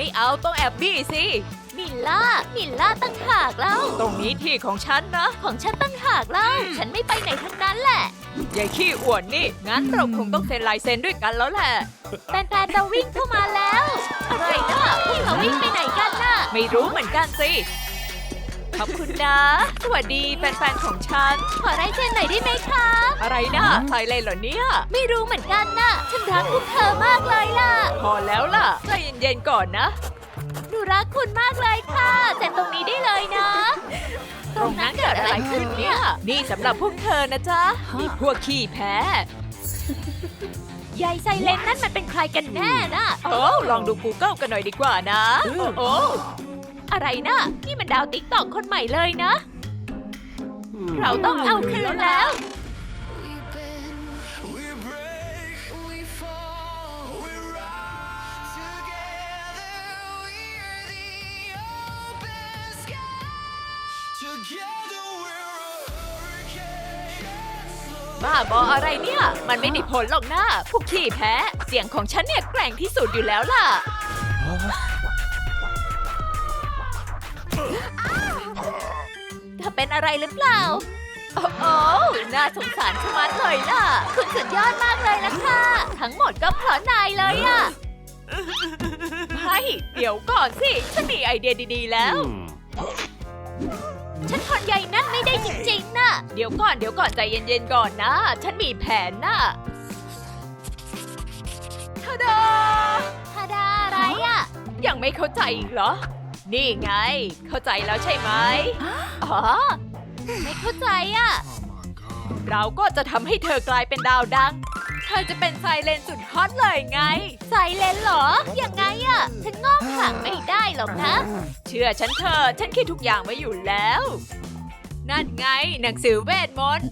ไม่เอาต้องแอบบี้สิ มิลล่า มิลล่าตั้งหากแล้ว ตรงนี้ที่ของฉันนะ ของฉันตั้งหากแล้วฉันไม่ไปไหนทั้งนั้นแหละ ยายขี้อวดนี่ งั้นเราคงต้องเซ็นลายเซ็นด้วยกันแล้วแหละ แฟนๆเราวิ่งเข้ามาแล้ว อะไรนะพวกเขาวิ่งไปไหนกันน่ะ ไม่รู้เหมือนกันสิ ขอบคุณนะ สวัสดีแฟนๆของฉัน ขอไลายเซ็นหน่อยได้ไหมคะอะไรนะใครเลยเหรอเนี่ย ไม่รู้เหมือนกันน่ะฉันรักพวกเธอมากเลยล่ะ พอแล้วล่ะใจเย็นๆก่อนนะหนูรักคุณมากเลยค่ะเซ็นตรงนี้ได้เลยนะ ตรงนั้นเกิดอะไรขึ้นเนี่ย นี่สำหรับพวกเธอนะจ๊ะนี่พวกขี้แพ้ยายไซเลนนั่นมันเป็นใครกันแน่น่ะโอ้ลองดู Google กันหน่อยดีกว่านะ โอ้โอ้อะไรนะ นี่มันดาวติ๊กตอกคนใหม่เลยนะ เราต้องเอาคืนแล้ว We bend, we break, we fall, we rise. Together we're the open sky. Together we're a hurricane. Slow บ้าบออะไรเนี่ย มันไม่ได้ผลหรอกนะพวกขี้แพ้ เสียงของฉันเนี่ยแกร่งที่สุดอยู่แล้วล่ะ เธอเป็นอะไรหรือเปล่า โอ้โอ้น่าสงสารชะมัดเลยล่ะ คุณสุดยอดมากเลยนะคะ ทั้งหมดก็เพราะนายเลยอะไม่เดี๋ยวก่อนสิ ฉันมีไอเดียดีๆแล้ว ฉันทนใยนั่นไม่ได้จริงๆน่ะเดี๋ยวก่อนเดี๋ยวก่อนใจเย็นๆก่อนนะ ฉันมีแผนน่ะทาดาทาดาอะไรอะยังไม่เข้าใจอีกเหรอ นี่ไง เข้าใจแล้วใช่ไหมอ๋อ ไม่เข้าใจอะเราก็จะทำให้เธอกลายเป็นดาวดัง เธอจะเป็นไซเลนสุดฮอตเลยไง ไซเลนเหรอ ยังไงอะฉันงอกหางไม่ได้หรอกนะ เชื่อฉันเถอะ ฉันคิดทุกอย่างไว้อยู่แล้ว นั่นไง หนังสือเวทมนต์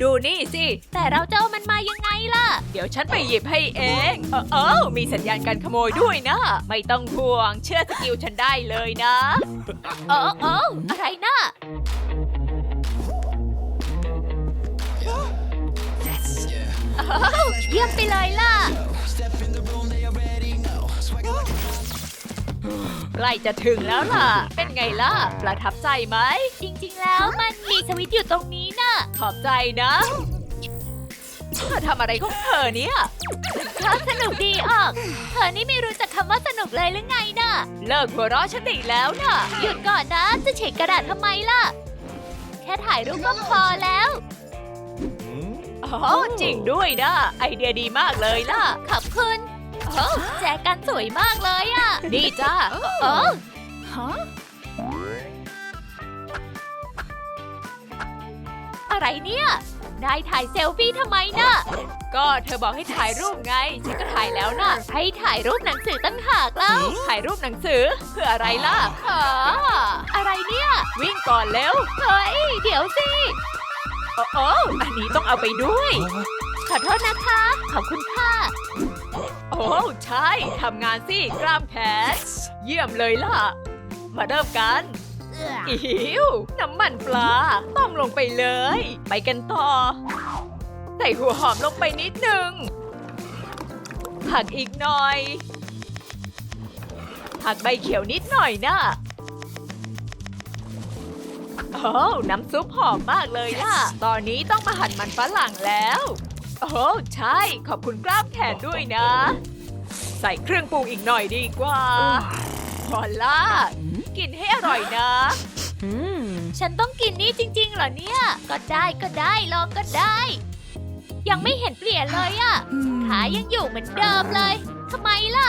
ดูนี่สิ แต่เราจะเอามันมายังไงล่ะ เดี๋ยวฉันไปหยิบให้เองเออเออมีสัญญาณการขโมยด้วยนะ ไม่ต้องห่วง เชื่อสกิลฉันได้เลยนะเออเอออะไรนะเยี่ยมไปเลยล่ะ ใกล้จะถึงแล้วล่ะ เป็นไงล่ะ ประทับใจไหม จริงๆ แล้วมันมีสวิตช์อยู่ตรงนี้น่ะ ขอบใจนะ เธอทำอะไรของเธอเนี่ยก็สนุกดีออก เธอนี่ไม่รู้จักคำว่าสนุกเลยหรือไงน่ะ เลิกหัวเราะฉันได้แล้วน่ะ หยุดก่อนนะ จะเฉกกระดาษทำไมล่ะ แค่ถ่ายรูปก็พอแล้ว อ๋อ จริงด้วยนะ ไอเดียดีมากเลยล่ะ ขอบคุณ โอ้แจกันสวยมากเลยอะนี่จ้าเอออะไรเนี่ย นายถ่ายเซลฟี่ทำไมน่ะ ก็เธอบอกให้ถ่ายรูปไง ฉันก็ถ่ายแล้วน่ะ ให้ถ่ายรูปหนังสือตั้งหากแล้ว ถ่ายรูปหนังสือ เพื่ออะไรล่ะอ๋ออะไรเนี่ย วิ่งก่อนเร็ว เฮ้ย เดี๋ยวสิ โอ้โอ้อันนี้ต้องเอาไปด้วย ขอโทษนะคะ ขอบคุณค่ะ โอ้ใช่ ทำงานสิกล้ามแขน เยี่ยมเลยล่ะ มาเริ่มกัน อิวน้ำมันปลา ต้มลงไปเลย ไปกันต่อ ใส่หัวหอมลงไปนิดนึง ผักอีกหน่อย ผักใบเขียวนิดหน่อยนะโอ้น้ำซุปหอมมากเลยล่ะ ตอนนี้ต้องมาหั่นมันฝรั่งแล้ว โอ้ใช่ ขอบคุณกล้ามแขนด้วยนะ ใส่เครื่องปรุงอีกหน่อยดีกว่าพอล่า กินให้อร่อยนะ ฉันต้องกินนี่จริง ๆ เหรอเนี่ย ก็ได้ก็ได้ลองก็ได้ ยังไม่เห็นเปลี่ยนเลยอะขายังอยู่เหมือนเดิมเลยทำไมล่ะ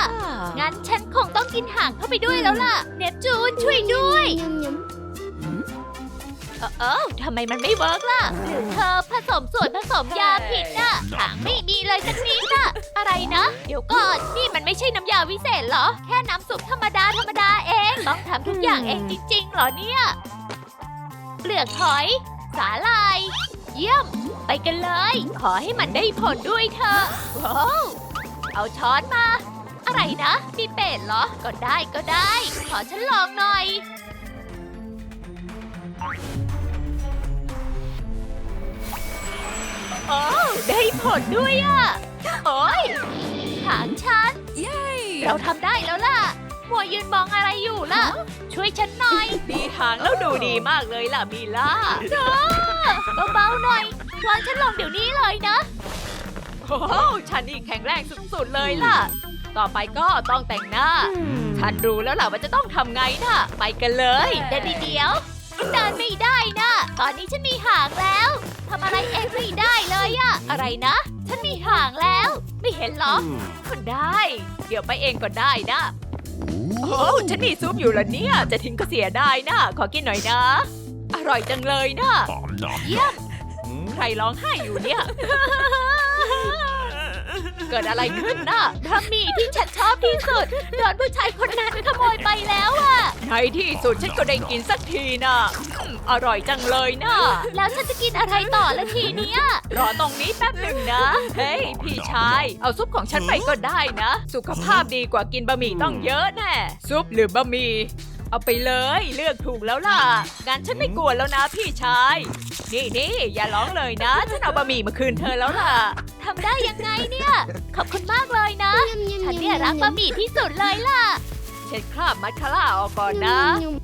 งั้นฉันคงต้องกินห่างเข้าไปด้วยแล้วล่ะ เนปจูนช่วยด้วย เออเออทำไมมันไม่เวิร์กล่ะ หรือเธอผสมส่วนผสมยาผิดน่ะหางไม่มีเลยสักนิดน่ะ อะไรนะ เดี๋ยวก่อน นี่มันไม่ใช่น้ำยาวิเศษเหรอ แค่น้ำซุปธรรมดาธรรมดาเอง ต้องทำทุกอย่างเองจริงๆเหรอเนี่ย เปลือกหอย สาลาย เยี่ยม ไปกันเลย ขอให้มันได้ผลด้วยเถอะว้าวเอาช้อนมา อะไรนะมีเป็ดเหรอ ก็ได้ก็ได้ ขอฉันลองหน่อย โอ้ได้ผลด้วยอะโอ้ยหางฉันเราทำได้แล้วล่ะ มัวยืนมองอะไรอยู่ล่ะ ช่วยฉันหน่อยดีทางแล้วดูดีมากเลยล่ะมีล่าเบาๆหน่อยวางฉันลงเดี๋ยวนี้เลยนะ โอ้โหฉันนี่แข็งแรงสุดๆเลยล่ะ ต่อไปก็ต้องแต่งหน้า ฉันรู้แล้วล่ะว่าจะต้องทำไงน่ะ ไปกันเลย เดี๋ยวเดี๋ยวเดินไม่ได้นะ ตอนนี้ฉันมีหางแล้ว ทำอะไรเองไม่ได้เลยอะอะไรนะ ฉันมีหางแล้ว ไม่เห็นเหรอก็ได้ เดี๋ยวไปเองก็ได้นะ โอ้ฉันมีซุปอยู่แล้วเนี่ย จะทิ้งก็เสียได้นะ ขอกินหน่อยนะ อร่อยจังเลยนะเยี่ยมใครร้องไห้อยู่เนี่ย เกิดอะไรขึ้นน่ะบะหมี่ที่ฉันชอบที่สุดโดนผู้ชายคนนั้นขโมยไปแล้วอะในที่สุดฉันก็ได้กินสักทีนะอืมอร่อยจังเลยนะแล้วฉันจะกินอะไรต่อละทีเนี้ย รอตรงนี้แป๊บหนึ่งนะ เฮ้ย พี่ชาย เอาซุปของฉันไปก็ได้นะ สุขภาพดีกว่ากินบะหมี่ต้องเยอะแน่ ซุปหรือบะหมี่ เอาไปเลยเลือกถูกแล้วล่ะ งั้นฉันไม่กลัวแล้วนะพี่ชาย นี่นี่อย่าร้องเลยนะ ฉันเอาบะหมี่มาคืนเธอแล้วล่ะ ทำได้ยังไงเนี่ย ขอบคุณมากเลยนะ ฉันเนี่ยรักบะหมี่ที่สุดเลยล่ะเช็ดคราบมัสคาร่าออกก่อนนะ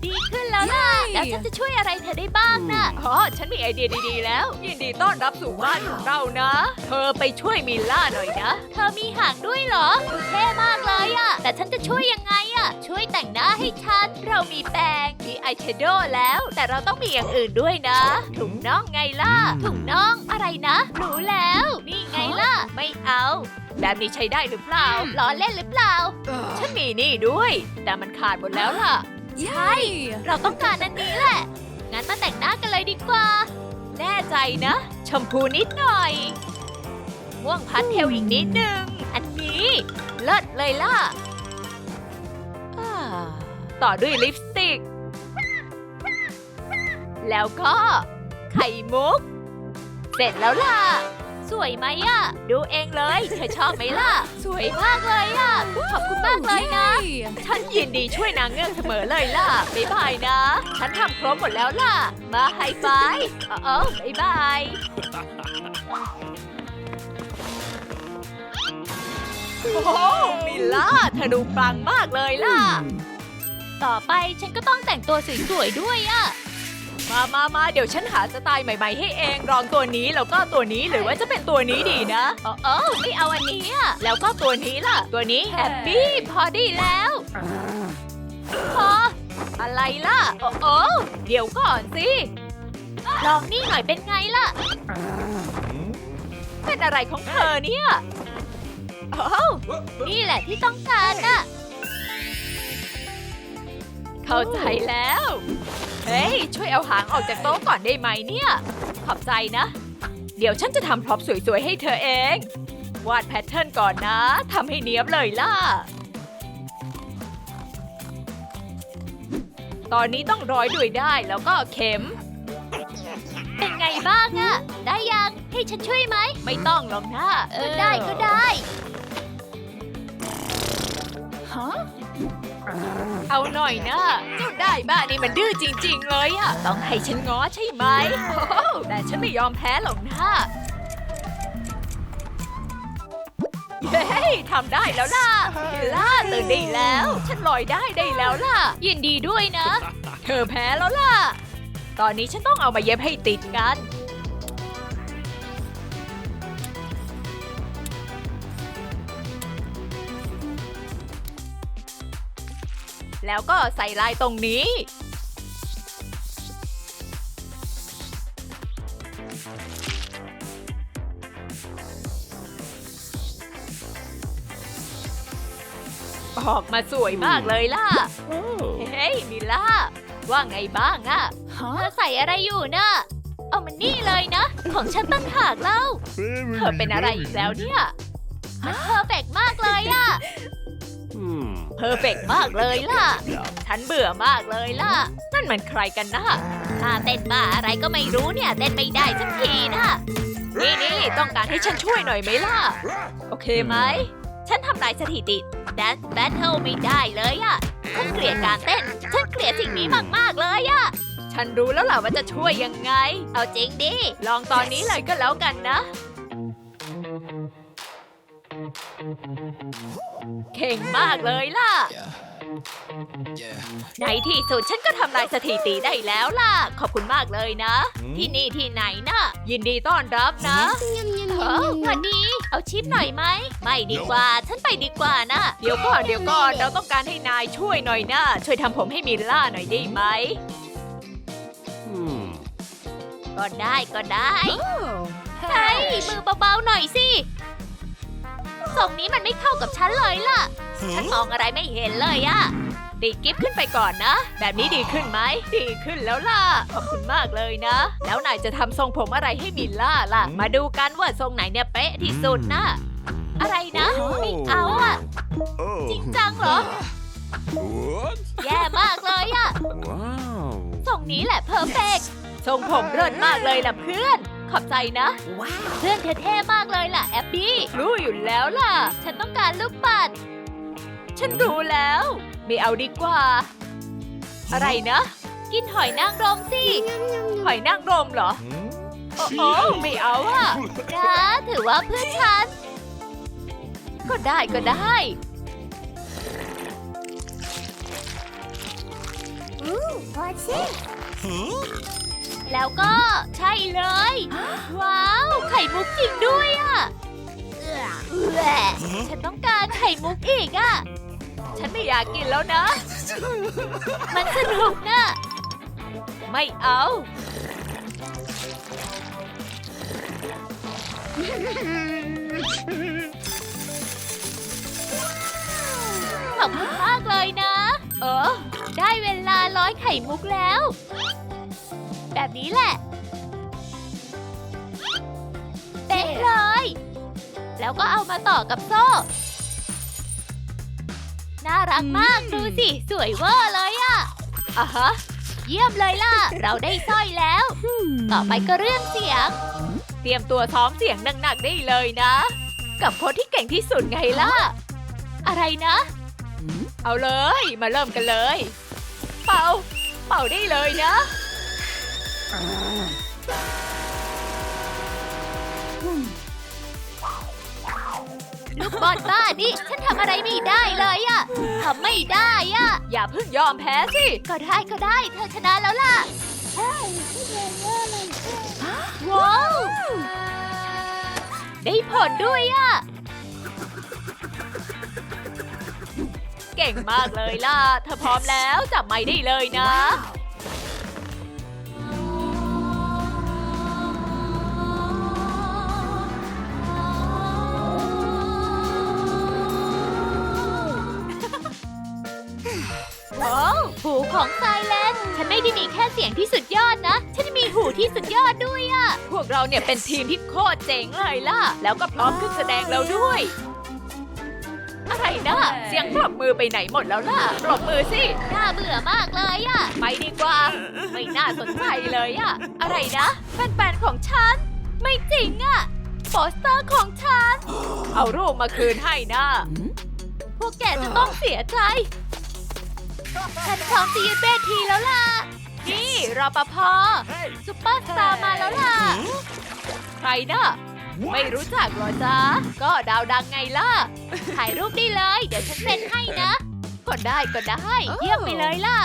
ดีขึ้นแล้วล่ะ แล้วฉันจะช่วยอะไรเธอได้บ้างน่ะอ๋อฉันมีไอเดียดีๆแล้ว ยินดีต้อนรับสู่บ้านของเรานะ เธอไปช่วยมิลล่าหน่อยนะ เธอมีหางด้วยเหรอดูเท่มากเลยอะแต่ฉันจะช่วยยังไงอะช่วยแต่งหน้าให้ฉัน เรามีแปรงมีอายแชโดว์แล้ว แต่เราต้องมีอย่างอื่นด้วยนะ ถุงน่องไงล่ะ ถุงน่องอะไรนะรู้แล้ว นี่ไงล่ะ ไม่เอา แบบนี้ใช้ได้หรือเปล่าล้อเล่นหรือเปล่า ฉันมีนี่ด้วย แต่มันขาดหมดแล้วล่ะ ใช่ เราต้องการอันนี้แหละ งั้นมาแต่งหน้ากันเลยดีกว่า แน่ใจนะ ชมพูนิดหน่อย ม่วงพัดเทลอีกนิดนึง อันนี้ เลิศเลยล่ะอ่าต่อด้วยลิปสติก แล้วก็ไข่มุก เสร็จแล้วล่ะ สวยไหมอะดูเองเลย เธอชอบไหมล่ะ สวยมากเลยอะขอบคุณมากเลยนะ ฉันยินดีช่วยนางเงือกเสมอเลยล่ะบ๊ายบายนะ ฉันทำครบหมดแล้วล่ะ มาไฮไฟว์เออๆบ๊ายบายโอ้โหมิลล่าเธอดูปังมากเลยล่ะ ต่อไปฉันก็ต้องแต่งตัวสวยๆด้วยอะ มามามาเดี๋ยวฉันหาสไตล์ใหม่ๆให้เองลองตัวนี้แล้วก็ตัวนี้หรือว่าจะเป็นตัวนี้ดีนะเออเออไม่เอาอันนี้อะแล้วก็ตัวนี้ล่ะ ตัวนี้แฮปปี้พอดีแล้วพออะไรล่ะโอ้โอ้เดี๋ยวก่อนสิลองนี่หน่อยเป็นไงล่ะ เป็นอะไรของเธอเนี่ยโอ้วนี่แหละที่ต้องการน่ะ เข้าใจแล้วเฮ้ย ช่วยเอาหางออกจากโต๊ะก่อนได้ไหมเนี่ย ขอบใจนะ เดี๋ยวฉันจะทำพร็อพสวยๆให้เธอเอง วาดแพทเทิร์นก่อนนะทำให้เนี้ยบเลยล่ะ ตอนนี้ต้องร้อยด้วยได้แล้วก็เข็ม เป็นไงบ้างอะได้ยังให้ฉันช่วยไหม ไม่ต้องหรอกนะเออได้ก็ได้ เอาหน่อยนะเจ้าได้บ้านี่มันดื้อจริง ๆ เลยอะต้องให้ฉันง้อใช่ไหมโอ้โหแต่ฉันไม่ยอมแพ้หรอกนะเฮ้ยทำได้แล้วล่ะล่าตื่นได้แล้ว ฉันลอยได้ได้แล้วล่ะ ยินดีด้วยนะ เธอแพ้แล้วล่ะ ตอนนี้ฉันต้องเอามาเย็บให้ติดกัน แล้วก็ใส่ลายตรงนี้ ออกมาสวยมากเลยล่ะ เฮ้ยมิล่า ว่าไงบ้างอะเธอใส่อะไรอยู่น่ะเอามันนี่เลยนะ ของฉันตั้งหากเล่า เธอเป็นอะไรอีกแล้วเนี่ย มันเพอร์เฟกต์มากเลยอะ เพอร์เฟกมากเลยล่ะ ฉันเบื่อมากเลยล่ะ นั่นมันใครกันนะถ้าเต้นบ้าอะไรก็ไม่รู้เนี่ย เต้นไม่ได้สักทีนะ นี่นี่ต้องการให้ฉันช่วยหน่อยไหมล่ะ โอเคไหม ฉันทำลายสถิติ Dance Battle ไม่ได้เลยอะฉันเกลียดการเต้น ฉันเกลียดสิ่งนี้มากๆเลยอะฉันรู้แล้วล่ะว่าจะช่วยยังไง เอาจริงดิ ลองตอนนี้เลยก็แล้วกันนะ เก่งมากเลยล่ะ Yeah. ในที่สุดฉันก็ทำลายสถิติได้แล้วล่ะ ขอบคุณมากเลยนะ ที่นี่ที่ไหนนะยินดีต้อนรับนะเออวันนี้ เอาชิปหน่อยไหม ไม่ดีกว่า ฉันไปดีกว่านะ เดี๋ยวก่อนเดี๋ยวก่อนเราต้องการให้นายช่วยหน่อยนะช่วยทำผมให้มิลล่าหน่อยได้ไหม Hmm. ก็ได้ก็ได้เฮ้ยมือเบาๆหน่อยสิ ทรงนี้มันไม่เข้ากับฉันเลยล่ะ ฉันมองอะไรไม่เห็นเลยอะดีดกิฟขึ้นไปก่อนนะ แบบนี้ดีขึ้นไหม ดีขึ้นแล้วล่ะ ขอบคุณมากเลยนะ แล้วนายจะทำทรงผมอะไรให้มิลล่าล่ะ มาดูกันว่าทรงไหนเนี่ยเป๊ะที่สุดนะ อะไรนะ ไม่เอาอะ Oh. จริงจังเหรอ What? แย่มากเลยอะ Wow. ทรงนี้แหละเพอร์เฟกทรงผมเลิศมากเลยล่ะเพื่อน ขอบใจนะเพื่อนเท่ๆมากเลยล่ะแอบบี้ รู้อยู่แล้วล่ะ ฉันต้องการลูกปัด ฉันรู้แล้ว ไม่เอาดีกว่า อะไรนะ กินหอยนางรมสิ หอยนางรมเหรอ Hmm? โอ้โหไม่เอาอะนะถือว่าเพื่อนฉัน ก็ได้ก็ได้ แล้วก็ใช่เลย ว้าว ไข่มุกจริงด้วยอะแหละฉันต้องการไข่มุกอีกอะฉันไม่อยากกินแล้วนะ มันสนุกนะ ไม่เอา ขอบคุณมากเลยนะ เออ ได้เวลาร้อยไข่มุกแล้ว แบบนี้แหละ เป๊ะเลย แล้วก็เอามาต่อกับโซ่ น่ารักมาก ดูสิ สวยเวอร์เลยอะอะฮะ เยี่ยมเลยล่ะ เราได้สร้อยแล้ว ต่อไปก็เรื่องเสียง เตรียมตัวซ้อมเสียงหนักๆได้เลยนะ กับคนที่เก่งที่สุดไงล่ะ อะไรนะ เอาเลย มาเริ่มกันเลย เป่า เป่าได้เลยนะ ลูกบอลบ้านี่ฉันทำอะไรไม่ได้เลยอะทำไม่ได้อะอย่าเพิ่งยอมแพ้สิ ก็ได้ก็ได้ เธอชนะแล้วล่ะว้าว ได้ผลด้วยอะเก่งมากเลยล่ะ เธอพร้อมแล้ว จับไม้ได้เลยนะ ว้าวหูของไซเลนฉันไม่ได้มีแค่เสียงที่สุดยอดนะ ฉันมีหูที่สุดยอดด้วยอะพวกเราเนี่ยเป็นทีมที่โคตรเจ๋งเลยล่ะ แล้วก็พร้อมขึ้นแสดงแล้วด้วย อะไรนะ เสียงปรบมือไปไหนหมดแล้วล่ะปรบมือสิ น่าเบื่อมากเลยอะไปดีกว่า ไม่น่าสนใจเลยอะอะไรนะ แฟนๆของฉัน ไม่จริงอะโปสเตอร์ของฉัน เอารูปมาคืนให้นะ พวกแกจะต้องเสียใจ ฉันพร้อมจะยึดเวทีแล้วล่ะ นี่รปภซุปเปอร์สตาร์มาแล้วล่ะ ใครนะไม่รู้จักเหรอจ๊ะ ก็ดาวดังไงล่ะ ถ่ายรูปได้เลย เดี๋ยวฉันเซ็นให้นะก็ได้ก็ได้ เยี่ยมไปเลยล่ะ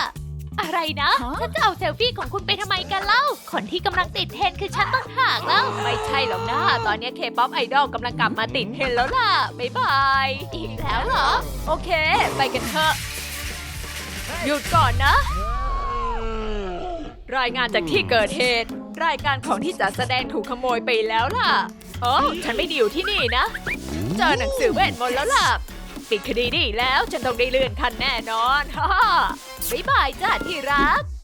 อะไรนะฉันจะเอาเซลฟี่ของคุณไปทำไมกันเล่า คนที่กำลังติดเทรนด์คือฉันต้องหากแล้ว ไม่ใช่หรอกนะ ตอนนี้เคป๊อปไอดอลกำลังกลับมาติดเทรนด์แล้วล่ะ บ๊ายบาย อีกแล้วเหรอ โอเค ไปกันเถอะ หยุดก่อนนะ รายงานจากที่เกิดเหตุ รายการของที่จัดแสดงถูกขโมยไปแล้วล่ะโอ้ฉันไม่ได้อยู่ที่นี่นะ เจอหนังสือเวทมนต์แล้วล่ะ ปิดคดีดีแล้วฉันต้องได้เลื่อนขั้นแน่นอนฮ่าบ๊ายบายจ้าที่รัก